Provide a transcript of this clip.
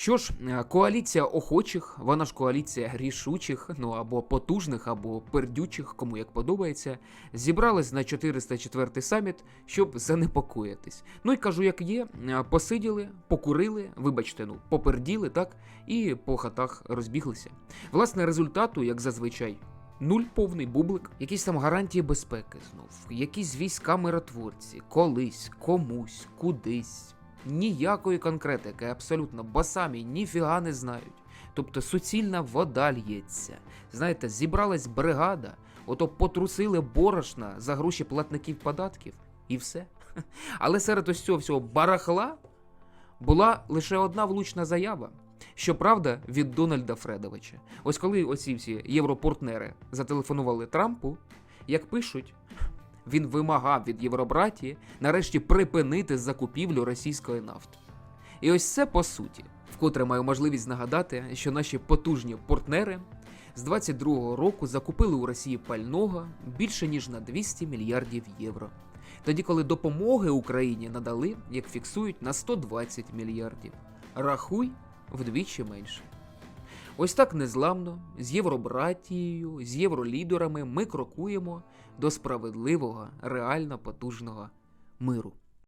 Що ж, е, коаліція охочих, вона ж коаліція рішучих, ну або потужних, або пердючих, кому як подобається, зібралась на 404 саміт, щоб занепокоїтись. Ну і кажу, як є, е, посиділи, покурили, вибачте, ну, поперділи, так, і по хатах розбіглися. Власне, результату, як зазвичай, нуль повний бублик, якісь там гарантії безпеки знов, якісь війська миротворці, колись, комусь, кудись. Ніякої конкретики, абсолютно, бо самі ніфіга не знають. Тобто суцільна вода лється. Знаєте, зібралась бригада, ото потрусили борошна за гроші платників податків, і все. Але серед ось цього всього барахла була лише одна влучна заява. Щоправда, від Дональда Фредовича. Ось коли оці всі європартнери зателефонували Трампу, як пишуть, він вимагав від Євробратії нарешті припинити закупівлю російської нафти. І ось це по суті, вкотре маю можливість нагадати, що наші потужні партнери з 22-го року закупили у Росії пального більше ніж на 200 мільярдів євро. Тоді, коли допомоги Україні надали, як фіксують, на 120 мільярдів. Рахуй вдвічі менше. Ось так незламно, з євробратією, з євролідерами ми крокуємо до справедливого, реально потужного миру.